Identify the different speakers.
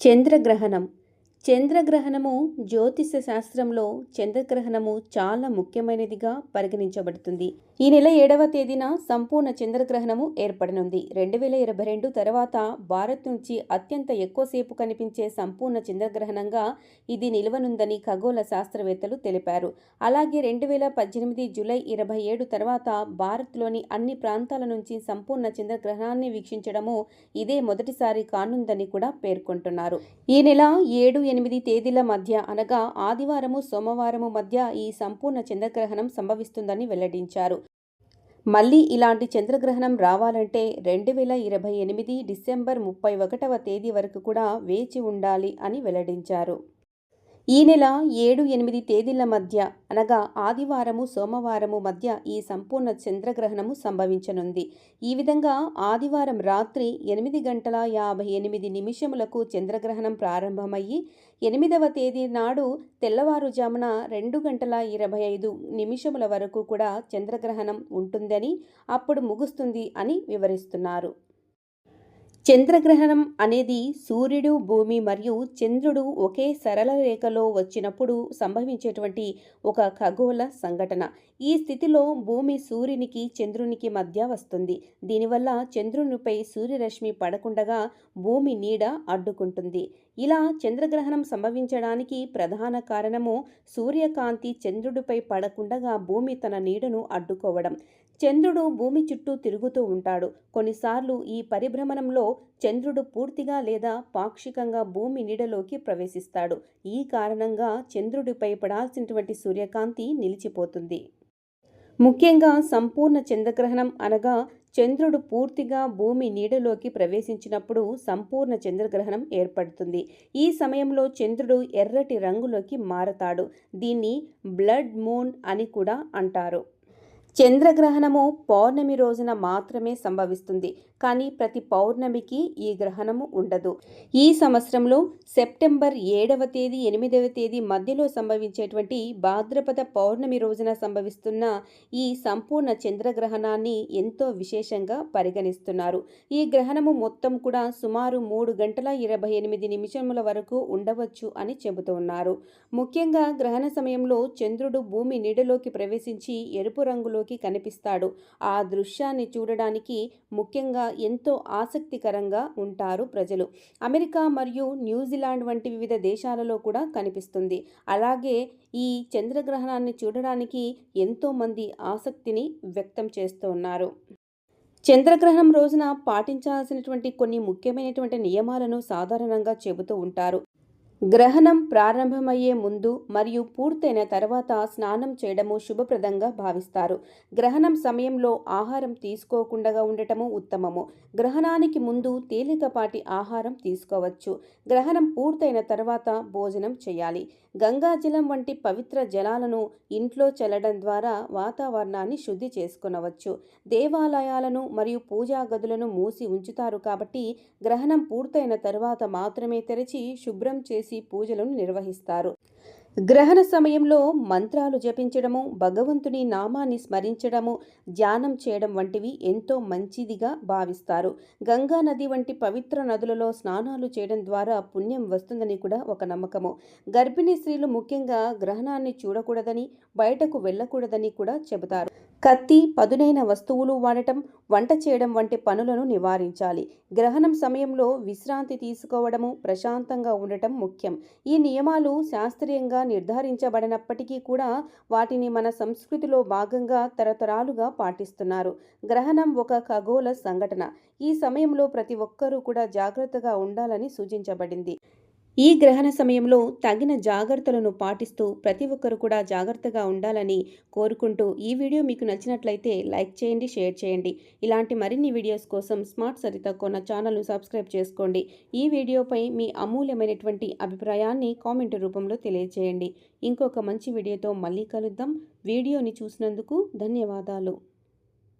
Speaker 1: చంద్రగ్రహణం. చంద్రగ్రహణము జ్యోతిష శాస్త్రంలో చంద్రగ్రహణము చాలా ముఖ్యమైనదిగా పరిగణించబడుతుంది. ఈ నెల ఏడవ తేదీన సంపూర్ణ చంద్రగ్రహణము ఏర్పడనుంది. రెండు వేల ఇరవై రెండు తర్వాత భారత్ నుంచి అత్యంత ఎక్కువసేపు కనిపించే సంపూర్ణ చంద్రగ్రహణంగా ఇది నిలవనుందని ఖగోళ శాస్త్రవేత్తలు తెలిపారు. అలాగే రెండు వేల పద్దెనిమిది జూలై ఇరవై ఏడు తర్వాత భారత్లోని అన్ని ప్రాంతాల నుంచి సంపూర్ణ చంద్రగ్రహణాన్ని వీక్షించడము ఇదే మొదటిసారి కానుందని కూడా పేర్కొంటున్నారు. ఈ నెల ఏడు ఎనిమిది తేదీల మధ్య అనగా ఆదివారము సోమవారము మధ్య ఈ సంపూర్ణ చంద్రగ్రహణం సంభవిస్తుందని వెల్లడించారు. మళ్ళీ ఇలాంటి చంద్రగ్రహణం రావాలంటే రెండు వేల ఇరవై ఎనిమిది డిసెంబర్ ముప్పై ఒకటవ తేదీ వరకు కూడా వేచి ఉండాలి అని వెల్లడించారు. ఈ నెల ఏడు ఎనిమిది తేదీల మధ్య అనగా ఆదివారము సోమవారము మధ్య ఈ సంపూర్ణ చంద్రగ్రహణము సంభవించనుంది. ఈ విధంగా ఆదివారం రాత్రి ఎనిమిది గంటల యాభై ఎనిమిది నిమిషములకు చంద్రగ్రహణం ప్రారంభమయ్యి ఎనిమిదవ తేదీ నాడు తెల్లవారుజామున రెండు గంటల ఇరవై ఐదు నిమిషముల వరకు కూడా చంద్రగ్రహణం ఉంటుందని అప్పుడు ముగుస్తుంది అని వివరిస్తున్నారు. చంద్రగ్రహణం అనేది సూర్యుడు భూమి మరియు చంద్రుడు ఒకే సరళ రేఖలో వచ్చినప్పుడు సంభవించేటువంటి ఒక ఖగోళ సంఘటన. ఈ స్థితిలో భూమి సూర్యునికి చంద్రునికి మధ్య వస్తుంది. దీనివల్ల చంద్రునిపై సూర్యరశ్మి పడకుండగా భూమి నీడ అడ్డుకుంటుంది. ఇలా చంద్రగ్రహణం సంభవించడానికి ప్రధాన కారణము సూర్యకాంతి చంద్రుడిపై పడకుండగా భూమి తన నీడను అడ్డుకోవడం. చంద్రుడు భూమి చుట్టూ తిరుగుతూ ఉంటాడు. కొన్నిసార్లు ఈ పరిభ్రమణంలో చంద్రుడు పూర్తిగా లేదా పాక్షికంగా భూమి నీడలోకి ప్రవేశిస్తాడు. ఈ కారణంగా చంద్రుడిపై పడాల్సినటువంటి సూర్యకాంతి నిలిచిపోతుంది. ముఖ్యంగా సంపూర్ణ చంద్రగ్రహణం అనగా చంద్రుడు పూర్తిగా భూమి నీడలోకి ప్రవేశించినప్పుడు సంపూర్ణ చంద్రగ్రహణం ఏర్పడుతుంది. ఈ సమయంలో చంద్రుడు ఎర్రటి రంగులోకి మారతాడు. దీన్ని బ్లడ్ మూన్ అని కూడా అంటారు. చంద్రగ్రహణము పౌర్ణమి రోజున మాత్రమే సంభవిస్తుంది. కానీ ప్రతి పౌర్ణమికి ఈ గ్రహణము ఉండదు. ఈ సంవత్సరంలో సెప్టెంబర్ ఏడవ తేదీ ఎనిమిదవ తేదీ మధ్యలో సంభవించేటువంటి భాద్రపద పౌర్ణమి రోజున సంభవిస్తున్న ఈ సంపూర్ణ చంద్రగ్రహణాన్ని ఎంతో విశేషంగా పరిగణిస్తున్నారు. ఈ గ్రహణము మొత్తం కూడా సుమారు మూడు గంటల ఇరవై ఎనిమిది నిమిషముల వరకు ఉండవచ్చు అని చెబుతున్నారు ముఖ్యంగా గ్రహణ సమయంలో చంద్రుడు భూమి నీడలోకి ప్రవేశించి ఎరుపు రంగులో మనకి కనిపిస్తాడు. ఆ దృశ్యాన్ని చూడడానికి ముఖ్యంగా ఎంతో ఆసక్తికరంగా ఉంటారు ప్రజలు. అమెరికా మరియు న్యూజిలాండ్ వంటి వివిధ దేశాలలో కూడా కనిపిస్తుంది. అలాగే ఈ చంద్రగ్రహణాన్ని చూడడానికి ఎంతోమంది ఆసక్తిని వ్యక్తం చేస్తున్నారు. చంద్రగ్రహణం రోజున పాటించాల్సినటువంటి కొన్ని ముఖ్యమైనటువంటి నియమాలను సాధారణంగా చెబుతూ ఉంటారు. గ్రహణం ప్రారంభమయ్యే ముందు మరియు పూర్తయిన తర్వాత స్నానం చేయడము శుభప్రదంగా భావిస్తారు. గ్రహణం సమయంలో ఆహారం తీసుకోకుండా ఉండటము ఉత్తమము. గ్రహణానికి ముందు తేలికపాటి ఆహారం తీసుకోవచ్చు. గ్రహణం పూర్తయిన తర్వాత భోజనం చేయాలి. గంగాజలం వంటి పవిత్ర జలాలను ఇంట్లో చల్లడం ద్వారా వాతావరణాన్ని శుద్ధి చేసుకునవచ్చు. దేవాలయాలను మరియు పూజా గదులను మూసి ఉంచుతారు కాబట్టి గ్రహణం పూర్తయిన తర్వాత మాత్రమే తెరిచి శుభ్రం చేసి పూజలను నిర్వహిస్తారు. గ్రహణ సమయంలో మంత్రాలు జపించడము భగవంతుని నామాన్ని స్మరించడము ధ్యానం చేయడం వంటివి ఎంతో మంచిదిగా భావిస్తారు. గంగా నది వంటి పవిత్ర నదులలో స్నానాలు చేయడం ద్వారా పుణ్యం వస్తుందని కూడా ఒక నమ్మకము. గర్భిణీ స్త్రీలు ముఖ్యంగా గ్రహణాన్ని చూడకూడదని బయటకు వెళ్ళకూడదని కూడా చెబుతారు. కత్తి పదునైన వస్తువులు వాడటం వంట చేయడం వంటి పనులను నివారించాలి. గ్రహణం సమయంలో విశ్రాంతి తీసుకోవడము ప్రశాంతంగా ఉండటం ముఖ్యం. ఈ నియమాలు శాస్త్రీయంగా నిర్ధారించబడినప్పటికీ కూడా వాటిని మన సంస్కృతిలో భాగంగా తరతరాలుగా పాటిస్తున్నారు. గ్రహణం ఒక ఖగోళ సంఘటన. ఈ సమయంలో ప్రతి ఒక్కరూ కూడా జాగ్రత్తగా ఉండాలని సూచించబడింది. ఈ గ్రహణ సమయంలో తగిన జాగ్రత్తలను పాటిస్తూ ప్రతి ఒక్కరు కూడా జాగ్రత్తగా ఉండాలని కోరుకుంటూ ఈ వీడియో మీకు నచ్చినట్లయితే లైక్ చేయండి షేర్ చేయండి. ఇలాంటి మరిన్ని వీడియోస్ కోసం స్మార్ట్ సరిత కొన్న ఛానల్ను సబ్స్క్రైబ్ చేసుకోండి. ఈ వీడియోపై మీ అమూల్యమైనటువంటి అభిప్రాయాన్ని కామెంట్ రూపంలో తెలియజేయండి ఇంకొక మంచి వీడియోతో మళ్ళీ కలుద్దాం. వీడియోని చూసినందుకు ధన్యవాదాలు.